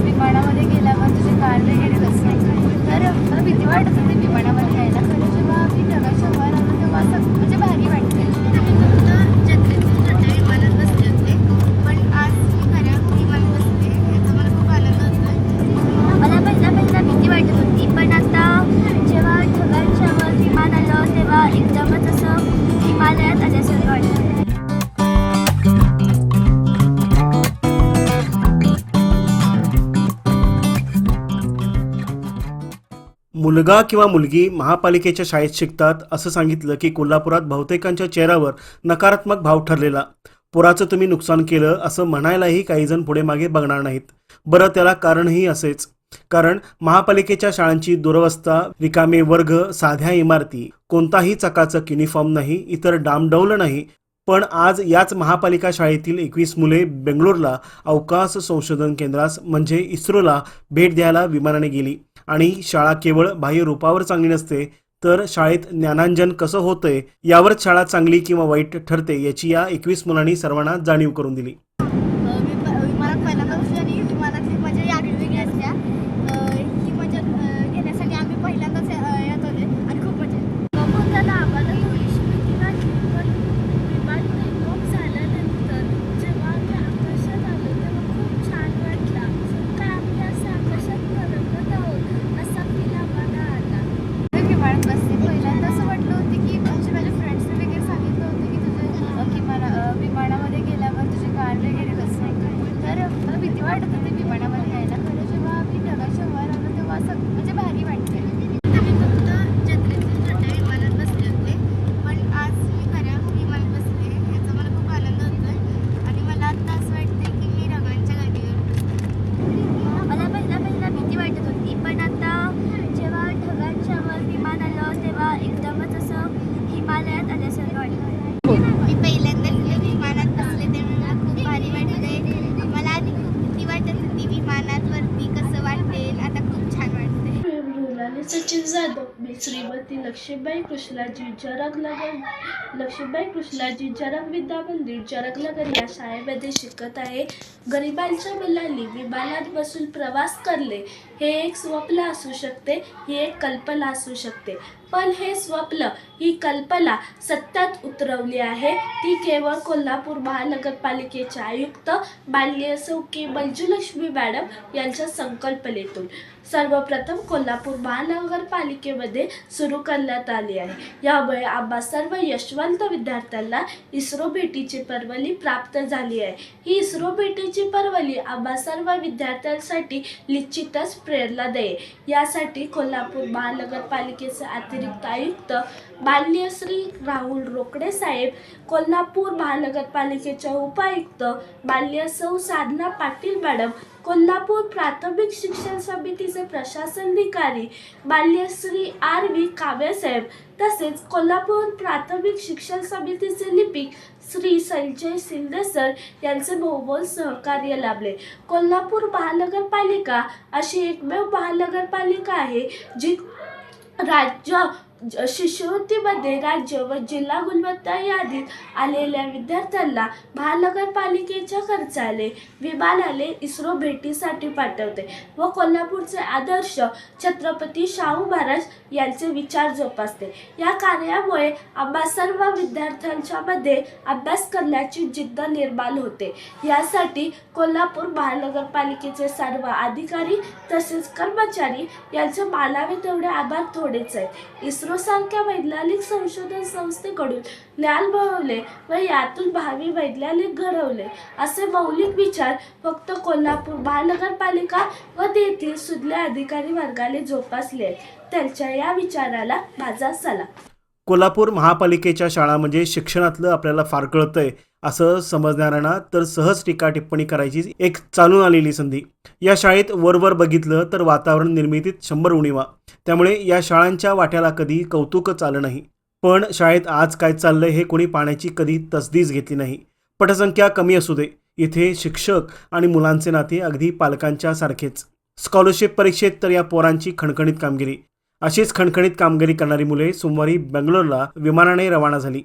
विमानामध्ये गेल्यावर तुझे कान वगैरे बसले तर मला भीती वाटत होती विमानामध्ये यायला खरं जेव्हा मी ढगाच्या वर आलो तेव्हा असं म्हणजे भारी वाटते जत्रेतून छोट्या विमानात बसले पण आज मी खऱ्या विमानात बसले. याचा मला खूप आनंद होतोय. मला पहिला पहिला भीती वाटत होती. पण आता जेव्हा ढगाच्या वर विमान आलं तेव्हा एकदमच असं हिमालयात आल्यासारखं वाटतं मुलगा किंवा मुलगी महापालिकेच्या शाळेत शिकतात असं सांगितलं की कोल्हापुरात बहुतेकांच्या चेहऱ्यावर नकारात्मक भाव ठरलेला. पुराचं तुम्ही नुकसान केलं असं म्हणायलाही काही जण पुढे मागे बघणार नाहीत. बरं त्याला कारणही असेच. कारण महापालिकेच्या शाळांची दुरवस्था रिकामे वर्ग साध्या इमारती कोणताही चकाचक युनिफॉर्म नाही इतर डामडवलं नाही. पण आज याच महापालिका शाळेतील एकवीस मुले बेंगलोरला अवकाश संशोधन केंद्रास म्हणजे इस्रोला भेट द्यायला विमानाने गेली. आणि शाळा केवळ बाह्य रूपावर चांगली नसते तर शाळेत ज्ञानांजन कसं होतंय यावरच शाळा चांगली किंवा वाईट ठरते याची या एकवीस मुलांनी सर्वांना जाणीव करून दिली विमानात पहिल्यांदा बसली आणि विमानातली मजा ही आगळी वेगळी असत्या अं, ही मजा अं, घेण्यासाठी आम्ही पहिल्यांदाच अं, येत होते आणि खूप मजा येते त्याला आम्हाला थोडीशी भीती वाटली पण विमान टेकऑफ झाल्यानंतर जेव्हा आम्ही आकाशात आलो तेव्हा खूप छान वाटलं काय आम्ही असं आकाशात तरंगत आहोत असा फील आम्हाला आला विमानात बसते पहिल्यांदा असं वाटलं होतं की म्हणजे माझ्या फ्रेंड्सने वगैरे सांगितलं होतं की तुझे अ, विमाना अ, विमानामध्ये गेल्यावर तुझे कान वगैरे बसले तर मला भीती वाटत होती विमानामध्ये यायला खरं जेव्हा मी ढगाच्या वर आलो तेव्हा असं म्हणजे भारी वाटते मी फक्त जत्रेतून छोट्या विमानात बसले होते पण आज मी खऱ्या विमानात बसले याचा मला खूप आनंद होतोय आणि मला आता असं वाटतंय की मी ढगांच्या गाडीवर मला पहिला पहिला भीती वाटत होती पण आता जेव्हा ढगांच्या वर विमान आलं तेव्हा एकदमच असं हिमालयात आल्यासारखं वाटतं मी पहिल्यांदा विमानात बसले तेव्हा मला खूप भारी वाटते मला आधी खूप भीती वाटत होती विमानात वरती कसं वाटेल आता खूप छान वाटते मृणाली सचिन जाधव मी श्रीमती लक्ष्मीबाई कृष्णाजी जरगनगर लक्ष्मीबाई कृष्णाजी जरग विद्या मंदिर जरगनगर या शाळेमध्ये शिकत आहे. गरिबांच्या मुलांनी विमानात बसून प्रवास करणे हे एक स्वप्न असू शकते ही एक कल्पना असू शकते. पण हे स्वप्न ही कल्पना सत्यात उतरवली आहे. ती केवळ कोल्हापूर महानगरपालिकेचे आयुक्त माननीय सौ के मंजुलक्ष्मी मॅडम यांच्या संकल्पनेतून. सर्वप्रथम कोल्हापूर महानगर महानगरपालिकेमध्ये सुरू करण्यात आली आहे. यामुळे आम्हा सर्व यशवंत विद्यार्थ्यांना इस्रो भेटीची परवली प्राप्त झाली आहे. ही इस्रो भेटीची परवली आम्हा सर्व विद्यार्थ्यांसाठी निश्चितच प्रेरणा दे यासाठी कोल्हापूर महानगरपालिकेचे अतिरिक्त आयुक्त बाल्य श्री राहुल रोकडे साहेब कोल्हापूर महानगरपालिकेच्या उपायुक्त बाल्य सौ साधना पाटील मॅडम कोल्हापूर प्राथमिक शिक्षण समितीचे प्रशासनाधिकारी बाल्यश्री आर व्ही काव्यसाहेब तसेच कोल्हापूर प्राथमिक शिक्षण समितीचे लिपिक श्री संजय शिंदे सर यांचे बहुमोल सहकार्य लाभले. कोल्हापूर महानगरपालिका अशी एकमेव महानगरपालिका आहे जी राज्य शिष्यवृत्तीमध्ये राज्य व जिल्हा गुणवत्ता यादीत आलेल्या विद्यार्थ्यांना महानगरपालिकेच्या खर्चाने विमानाने इस्रो भेटीसाठी पाठवते व कोल्हापूरचे आदर्श छत्रपती शाहू महाराज यांचे विचार जोपासते. या कार्यामुळे आम्हा सर्व विद्यार्थ्यांच्या मध्ये अभ्यास करण्याची जिद्द निर्माण होते. यासाठी कोल्हापूर महानगरपालिकेचे सर्व अधिकारी तसेच कर्मचारी यांचे मानावे तेवढे आभार थोडेच आहेत. इस्रोसारख्या वैज्ञानिक संशोधन संस्थेकडून ज्ञान मिळवले व यातून भावी वैज्ञानिक घडवले. असे मौलिक विचार फक्त कोल्हापूर महानगरपालिका व तेथील सुज्ञ अधिकारी वर्गाने जोपासले आहेत. त्यांच्या या विचाराला माझा सलाम कोल्हापूर महापालिकेच्या शाळा म्हणजे शिक्षणातलं आपल्याला फार कळतंय असं समजणाऱ्यांना तर सहज टीका टिप्पणी करायची एक चालून आलेली संधी. या शाळेत वरवर बघितलं तर वातावरण निर्मितीत शंभर उणीवा. त्यामुळे या शाळांच्या वाट्याला कधी कौतुकच आलं नाही. पण शाळेत आज काय चाललंय हे कोणी पाहण्याची कधी तसदीच घेतली नाही. पटसंख्या कमी असू दे. इथे शिक्षक आणि मुलांचे नाते अगदी पालकांच्या सारखेच. स्कॉलरशिप परीक्षेत तर या पोरांची खणखणीत कामगिरी. अशीच खणखणीत कामगिरी करणारी मुले सोमवारी बेंगलोरला विमानाने रवाना झाली.